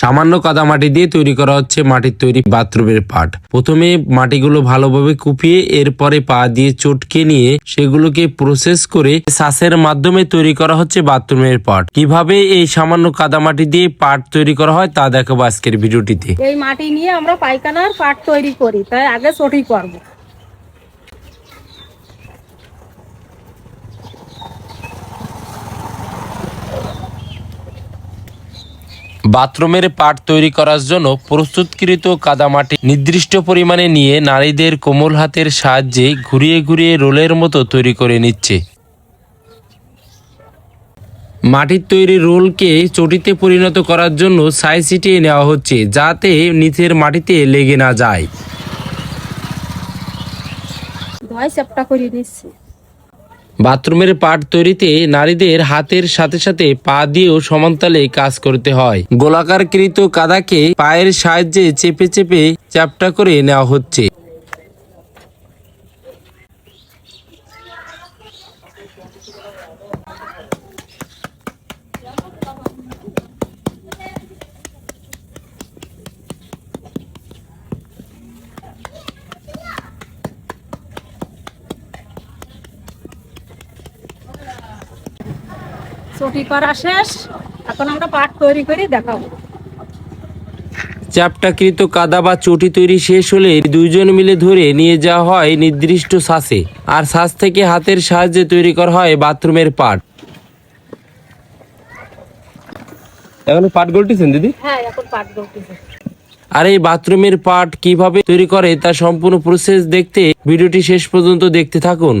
সামান্য কাদা মাটি দিয়ে তৈরি করা হচ্ছে মাটির তৈরি বাথরুমের পাট। প্রথমে মাটিগুলো ভালোভাবে কুপিয়ে এরপরে পা দিয়ে চটকে নিয়ে সেগুলোকে প্রসেস করে সাসের মাধ্যমে তৈরি করা হচ্ছে বাথরুমের পাট। কীভাবে এই সামান্য কাদা মাটি দিয়ে পাট তৈরি করা হয় তা দেখাবো আজকের ভিডিওটিতে। এই মাটি নিয়ে আমরা পায়খানার পাট তৈরি করি, তাই আগে সঠিক করব। বাথরুমের পাট তৈরি করার জন্য প্রস্তুতকৃত কাদামাটি নির্দিষ্ট পরিমাণে নিয়ে নারীদের কোমল হাতের সাহায্যে ঘুরিয়ে ঘুরিয়ে রোলের মতো তৈরি করে নিচ্ছে। মাটির তৈরি রোলকে চটিতে পরিণত করার জন্য সাই ছিটিয়ে নেওয়া হচ্ছে যাতে নিচের মাটিতে লেগে না যায়। ধয় চ্যাপটা করে নিচ্ছি। বাথরুমের পাট তৈরিতে নারীদের হাতের সাথে সাথে পা দিয়েও সমান্তালে কাজ করতে হয়। গোলাকারকৃত কাদাকে পায়ের সাহায্যে চেপে চেপে চ্যাপটা করে নেওয়া হচ্ছে। চটি করা শেষ। এখন আমরা পাট তৈরি করে দেখাবো। চ্যাপটাকৃত কাদা বা চটি তৈরি শেষ হলে দুইজন মিলে ধরে নিয়ে যাওয়া হয় নির্দিষ্ট শ্বাসে আর শ্বাস থেকে হাতের সাহায্যে তৈরি করা হয় বাথরুমের পাট। এখন পাট গলতেছেন দিদি? হ্যাঁ এখন পাট গলতেছে। আর এই বাথরুমের পাট কীভাবে তৈরি করে তা সম্পূর্ণ প্রসেস দেখতে ভিডিওটি শেষ পর্যন্ত দেখতে থাকুন।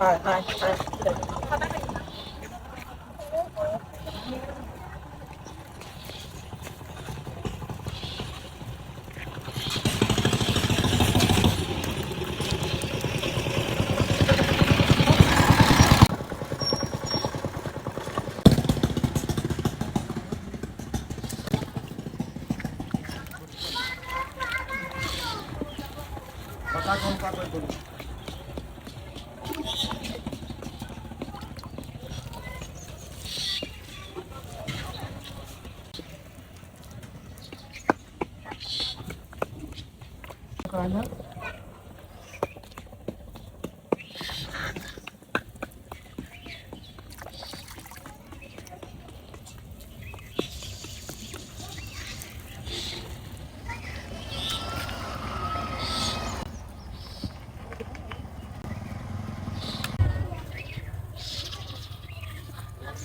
Ai, ai, ai. Tá com o cabelo. காணும்